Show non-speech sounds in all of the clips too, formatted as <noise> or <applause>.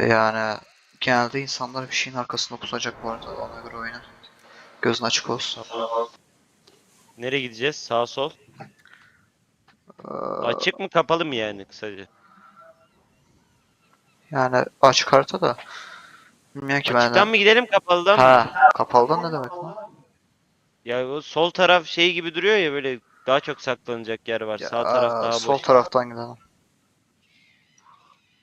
Yani genelde insanlar bir şeyin arkasında pusacak bu arada ona göre oyna. Gözün açık olsun. Nereye gideceğiz? Sağ sol. Ee, Açık mı kapalı mı yani kısaca? yani açık harita da. Bilmiyorum ki ben de. Açıktan mı gidelim kapalıdan mı? Ha, kapalıdan ne demek lan? Ya o sol taraf şey gibi duruyor ya böyle daha çok saklanacak yer var. Ya, Sağ taraf daha sol boş. taraftan gidelim.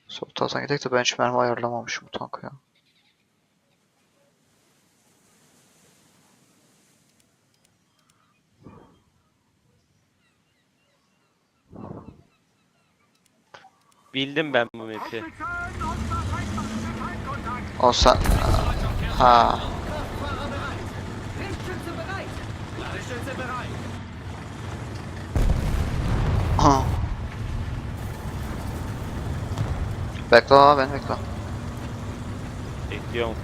Sol taraftan gidelim de ben hiç mermi ayarlamamışım bu tanka ya. Bildim ben bu map'i. O sen... Ha. Ha. Bekle abi beni bekle. Bekliyorum.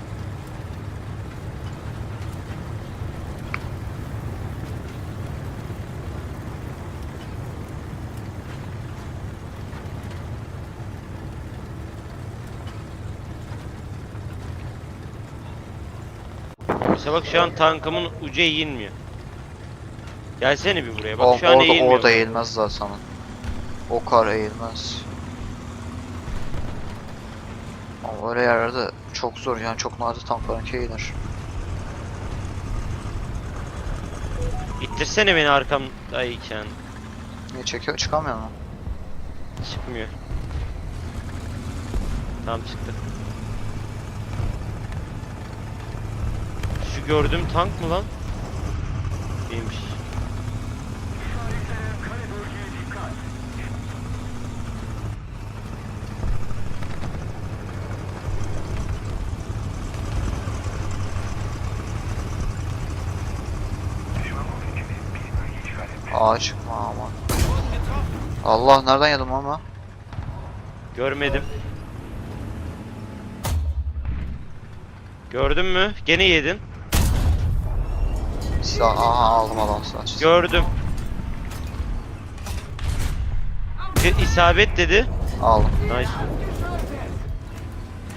Mesela bak şu an tankımın ucu eğilmiyor. Gelsene bir buraya. Bak Oğlum şu an orada, eğilmiyor. orada eğilmez zaten. O kar eğilmez. Ama öyle yerlerde çok zor yani çok nadir tanklarınki eğilir. İttirsene beni arkamdayken. Niye çekiyor? Çıkamıyor mu? Çıkmıyor. Tamam çıktı. Şu gördüğüm tank mı lan? Değilmiş. Aa çıkma aman. Allah nereden yedim ama? Görmedim. Gördün mü? Gene yedin. Silah aha aldım adam silah. Gördüm. Bir isabet dedi. Aldım. Nice.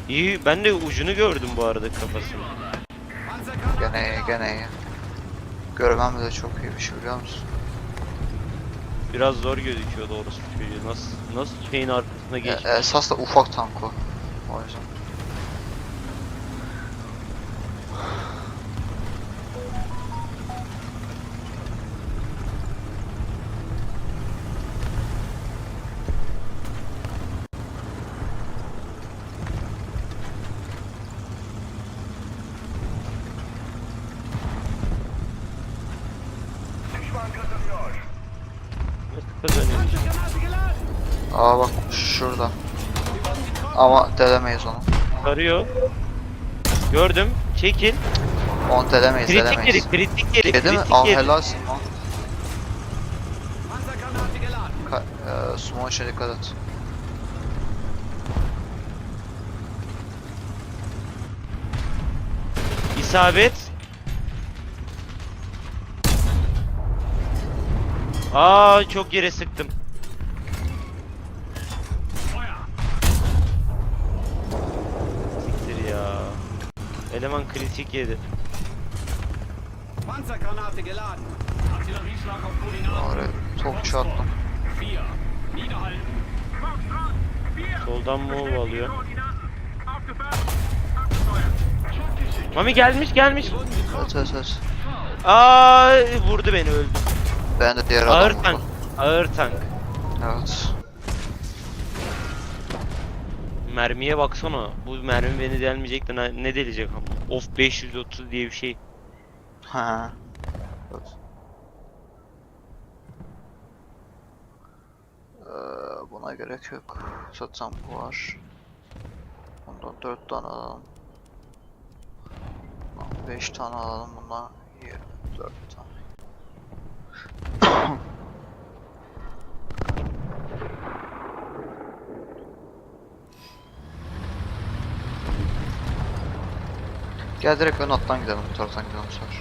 İyi ben de ucunu gördüm bu arada kafasını. Gene iyi gene iyi. Görmem de çok iyi bir şey biliyor musun? Biraz zor gözüküyor doğrusu çocuğu. Nasıl nasıl şeyin arkasına E, geç. esas da ufak tank o. O yüzden. Kazanıyor? Aa bak şurada. Ama delemeyiz onu. Sarıyor. Gördüm. Çekil. Onu delemeyiz Kritik yeri, delemeyiz. kritik yeri, Yedi mi? kritik Al yeri. helalsin lan. Ka e, dikkat et. İsabet. Aa çok yere sıktım. Siktir ya. Eleman kritik yedi. Panzergranate geladen. Artillerieschlag auf Koordinaten. Topçu attım. 4. Niederhalten. Soldan move alıyor. Mami gelmiş gelmiş. Evet evet evet. Aa vurdu beni öldüm. Ben de diğer Ağır adam tank. Ağır tank. Evet. Mermiye baksana. Bu mermi beni delmeyecek de ne, ne delecek ama. Of 530 diye bir şey. Ha. Evet. Ee, buna gerek yok. Zaten bu var. Bundan 4 tane alalım. Bundan 5 tane alalım. Bundan 24 tane. Gel direkt ön alttan gidelim, bu taraftan gidelim bu sefer.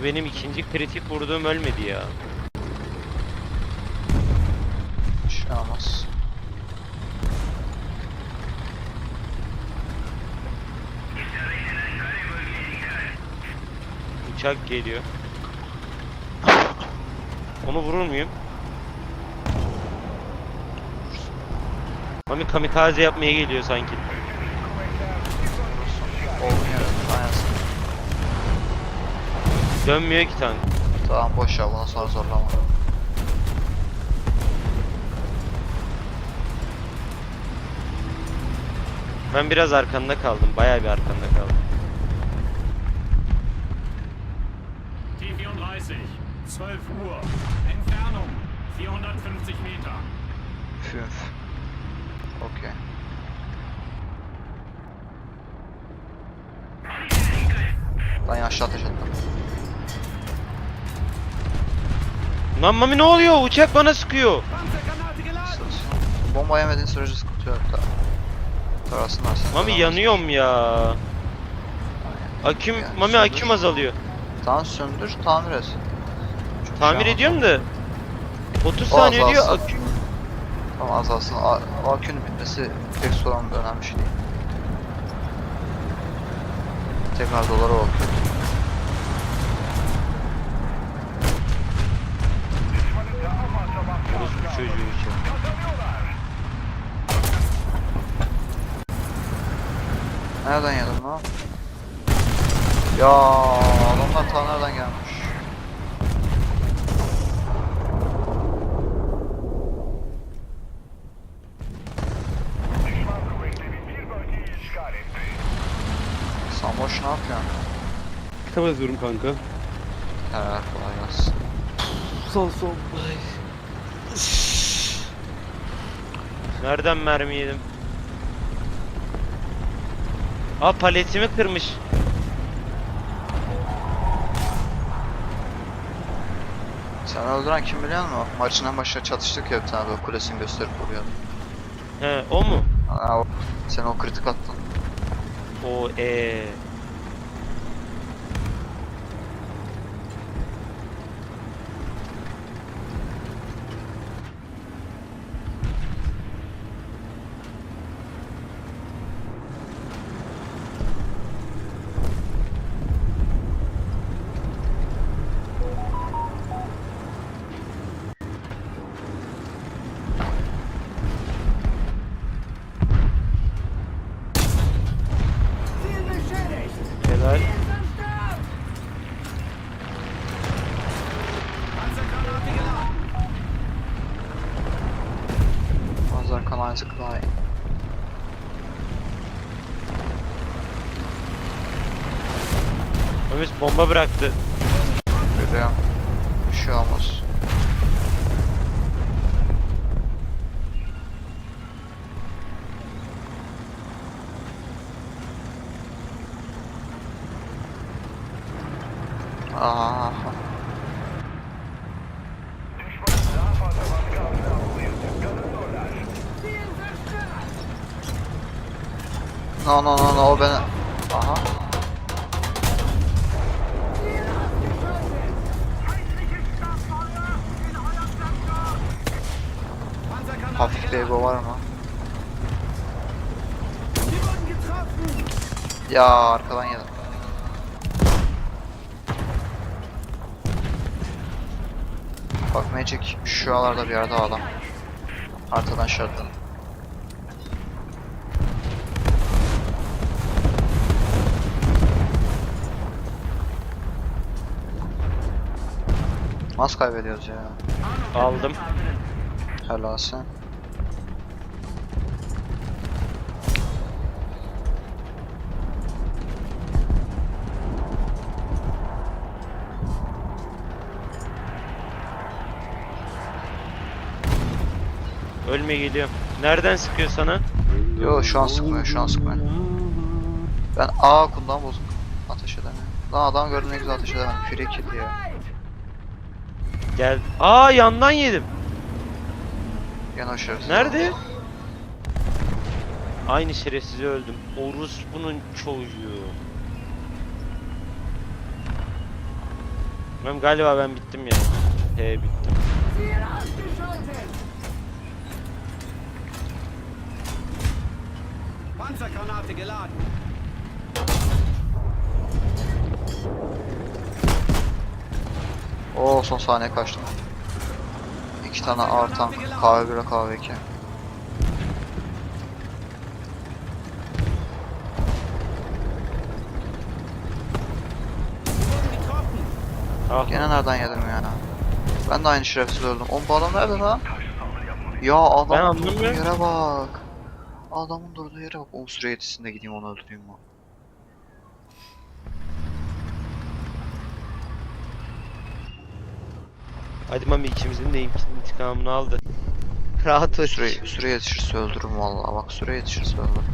O benim ikinci kritik vurduğum ölmedi ya. Şey olmaz. Uçak geliyor. Onu vurur muyum? Mami kamikaze yapmaya geliyor sanki. Olmuyor. Aynen. Dönmüyor ki tank. Tamam boş ver bundan sonra zorlama. Ben biraz arkanda kaldım. Bayağı bir arkanda kaldım. T-34, 12 Uhr. Entfernung 450 Meter. Fünf. Okey. Lan aşağı ateş ettim. Lan Mami ne oluyor? Uçak bana sıkıyor. Bomba yemediğin sürece sıkıntı yok da. Tarasınlar siz. Mami Tamam. yanıyorum ya. Aküm, Yani Mami söndür. aküm azalıyor. Tamam söndür tamir et. Şey Tamir olmaz. ediyorum da 30 O saniye diyor aküm. Tamam azalsın. A- O akünün bitmesi pek sorun önemli şey değil. Tekrar dolara bakıyor. Orospu çocuğu. Nereden yedin lan? Ya adamlar ta nereden gelmiş? Sen boş ne yapıyorsun? Kitap yazıyorum kanka. Helal kolay gelsin. Sol sol. Nereden mermi yedim? Aa paletimi kırmış. Sen öldüren kim biliyor musun? Maçın en başında çatıştık ya bir tane böyle kulesini gösterip vuruyordu. He o mu? Ha, o, sen o kritik attın. O e. Helal. Panzergranate geladen! Manzara kanal zıklayın. Mami bomba bıraktı. Görüyorum. Bir şey olmaz. Aha. No no no no o beni. Ya arkadan yedim. Bak Magic şuralarda bir yerde adam. Arkadan şartlı. Nasıl kaybediyoruz ya? Aldım. Helalsin. Ölme geliyorum. Nereden sıkıyor sana? Yo, şu an sıkmıyor, şu an sıkmıyor. Ben A kundan bozuk. Ateş edemiyorum. Lan adam gördüm ne güzel ateş edemem. Free kill ya. Gel. Aa yandan yedim. O şerefsiz. Nerede? Aynı şerefsizi öldüm. Orus bunun çocuğu. Ben galiba ben bittim ya. He bittim. Panzergranate geladen. Oo son saniye kaçtım. İki tane ağır tank. KV1 ve KV2. Sie wurden getroffen. Ah Gene nereden yedim ya? Ben de aynı şerefsiz öldüm. Oğlum bu adam nerede lan? Ya adam Ben yere bak. Adamın durduğu yere bak. O süre yetişsin gideyim onu öldüreyim ben. hadi mami ikimizin de intikamını aldı. <laughs> Rahat ol. Süre, süre yetişirse öldürürüm vallahi. Bak süre yetişirse öldürürüm.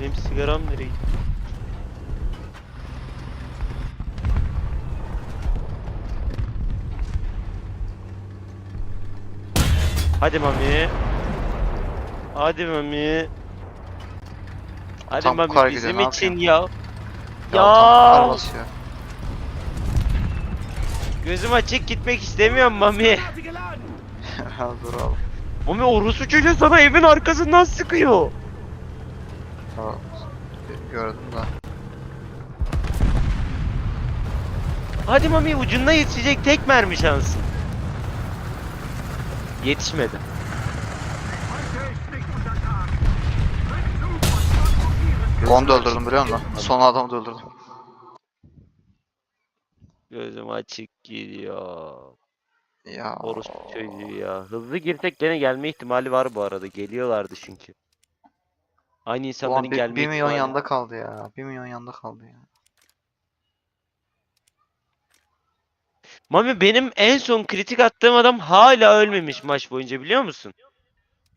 Benim sigaram nereye gitti? Hadi mami. Hadi mami. Hadi Tam mami gidiyor, bizim ne için ya. Ya, tam kar Ya. basıyor. Gözüm açık gitmek istemiyorum mami. <laughs> <laughs> Dur abi. Mami orospu çocuğu sana evin arkasından sıkıyor. Evet. Gördüm de. Hadi mami ucunda yetişecek tek mermi şansın. Yetişmedi. Onu da öldürdüm biliyor musun? Son adamı da öldürdüm. Gözüm açık gidiyor. Ya. Orospu çocuğu ya. Hızlı girsek gene gelme ihtimali var bu arada. Geliyorlardı çünkü. Aynı insanların Ulan bir, gelme bir milyon ihtimali- yanda kaldı ya. Bir milyon yanda kaldı ya. Mami benim en son kritik attığım adam hala ölmemiş maç boyunca biliyor musun?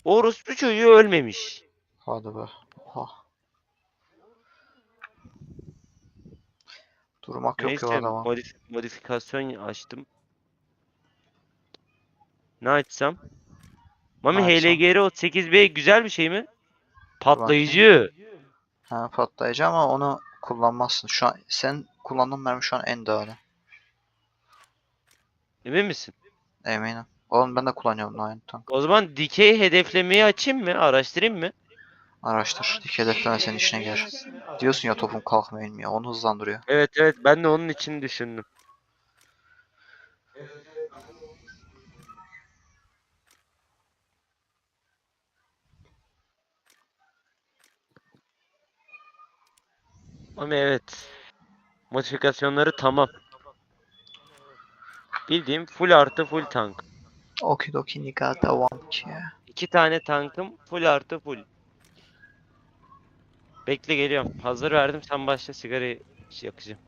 Orospu çocuğu ölmemiş. Hadi be. Durmak yok Neyse ya adama. modif- modifikasyon açtım. Ne açsam? Mami açsam? HLGR 38B güzel bir şey mi? Patlayıcı. Ha patlayıcı ama onu kullanmazsın. Şu an sen kullandığın mermi şu an en değerli. Emin misin? Eminim. Oğlum ben de kullanıyorum aynı tank. O zaman dikey hedeflemeyi açayım mı? Araştırayım mı? Araştır. Dik hedefleme senin işine gelir. Diyorsun ya topum kalkmıyor inmiyor. Onu hızlandırıyor. Evet evet ben de onun için düşündüm. Ama evet. Modifikasyonları tamam. Bildiğim full artı full tank. Okidoki niga devam ki. İki tane tankım full artı full. Bekle geliyorum. Hazır verdim sen başla sigarayı yakacağım.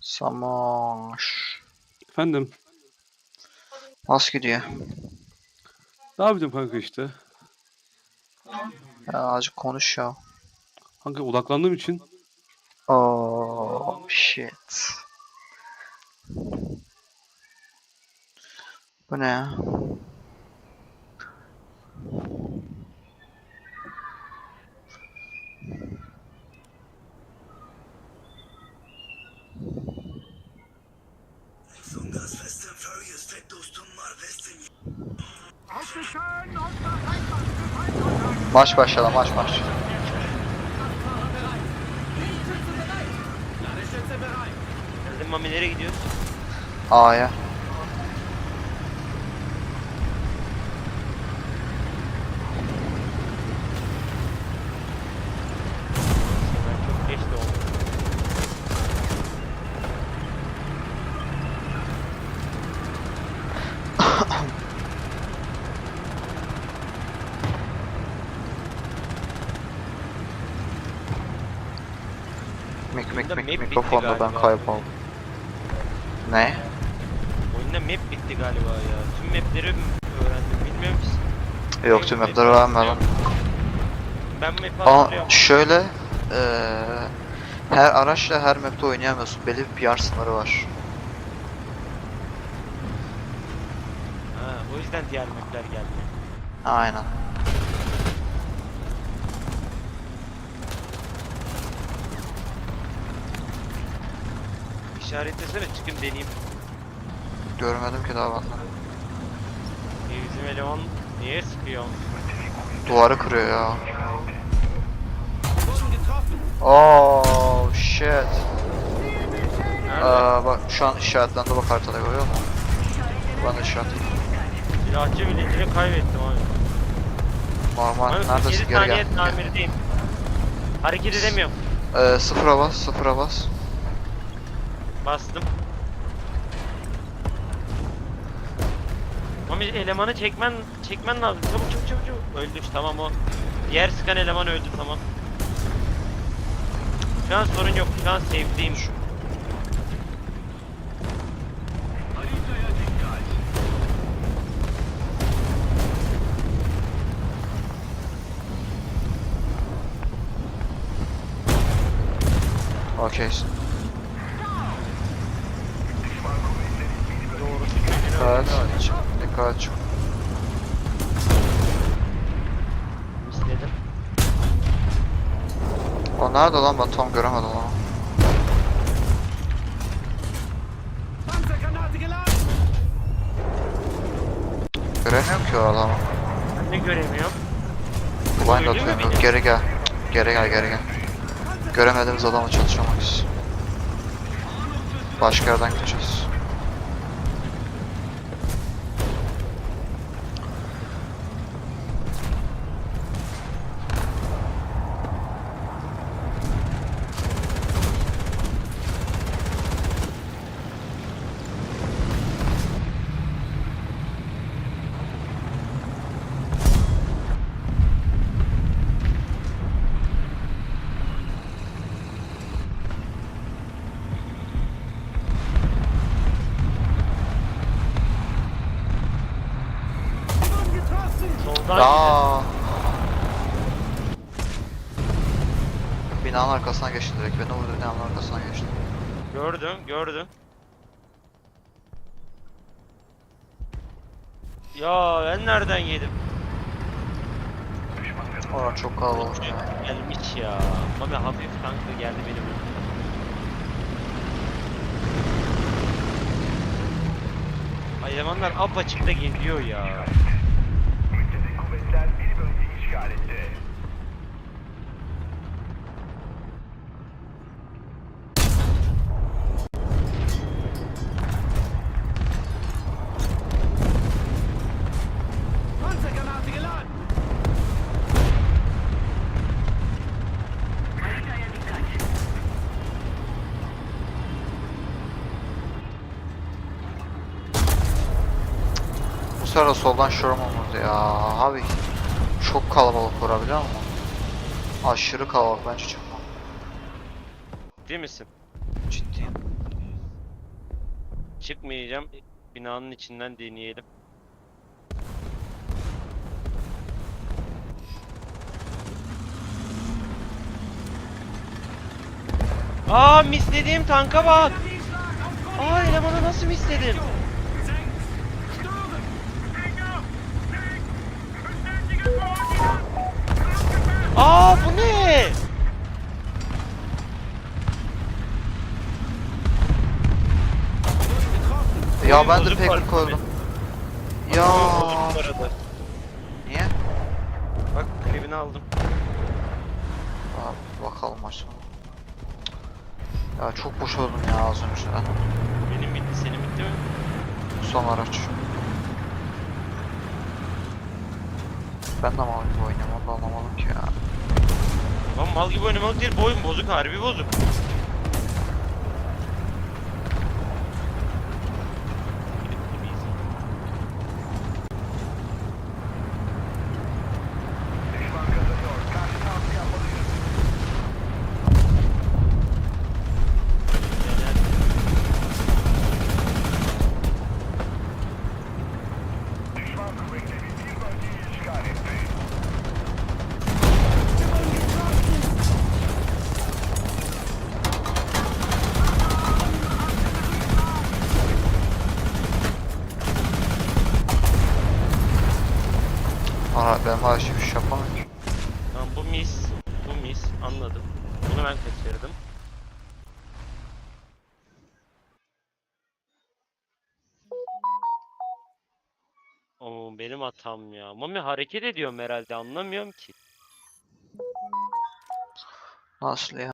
Samaş. Efendim. Nasıl gidiyor? Ne yapacağım kanka işte? Ya azıcık konuş ya. Kanka odaklandığım için Oh shit. Bu ne Maç başladı maç maç. Geldim Mami nereye gidiyoruz? A'ya. Ben çok geç doğdum. Mik mik Oyunda mik map bitti mikrofonda ben galiba. kayboldum. Ne? Oyunda map bitti galiba ya. Tüm mapleri öğrendim bilmiyor musun? Yok tüm mapleri vermedim. Ben map'i Ama şöyle eee her araçla her map'te oynayamıyorsun. Belli bir PR sınırı var. Ha, o yüzden diğer mapler geldi. Aynen. İşaretlesene çıkın deneyeyim. Görmedim ki daha ben de. E, bizim eleman niye sıkıyor? Duvarı kırıyor ya. Oh shit. Nerede? Aa, bak şu an işaretlendi bak haritada görüyor musun? De işaret. Silahçı bilincini kaybettim abi. Normal. Abi Neredesin? 47 Geri saniye gel. tamirdeyim. Hareket edemiyorum. Ee, sıfıra bas, sıfıra bas. Bastım. Mami elemanı çekmen çekmen lazım. Çabuk çabuk çabuk çabuk. Öldü tamam o. Diğer sıkan eleman öldü tamam. Şu an sorun yok. Şu an safe'deyim. Okeysin. Doğrusu Çık. Dikkat çık. İstedim. O nerede lan ben tam göremedim onu. Göremiyorum ki o adamı. Ben de göremiyorum. Blind Öldü mü atıyorum. beni? Geri gel. Geri gel geri gel. Göremediğimiz adamla çalışamayız. Başka yerden gideceğiz. Aa. Binanın arkasına geçti direkt. Beni vurdu binanın arkasına geçti. Gördüm, gördüm. Ya ben nereden yedim? Orası çok kalabalık ya. Gelmiş ya. Mami hafif tankla geldi benim önüme. Ay elemanlar apaçıkta geliyor ya. Etti. Panzergranate geladen. Bu sefer soldan şuram olmadı ya. Abi çok kalabalık biliyor musun? Aşırı kalabalık bence çıkma. Değil misin? Ciddiyim. Çıkmayacağım. Binanın içinden deneyelim. Aa mislediğim tanka bak. Aa elemanı nasıl misledim? Aa bu ne? Ya ben de bozuk var koydum. Ya Oyun bozuk bu arada. niye? Bak klibini aldım. Abi bakalım sonu. Ya çok boş oldum ya az önce ben. Benim bitti senin bitti mi? Son araç. Ben de mal gibi oynuyorum da anlamadım ki ya. Lan mal gibi oynamak değil bu oyun bozuk harbi bozuk. Düşman benim hatam ya. Mami hareket ediyorum herhalde anlamıyorum ki. Nasıl ya?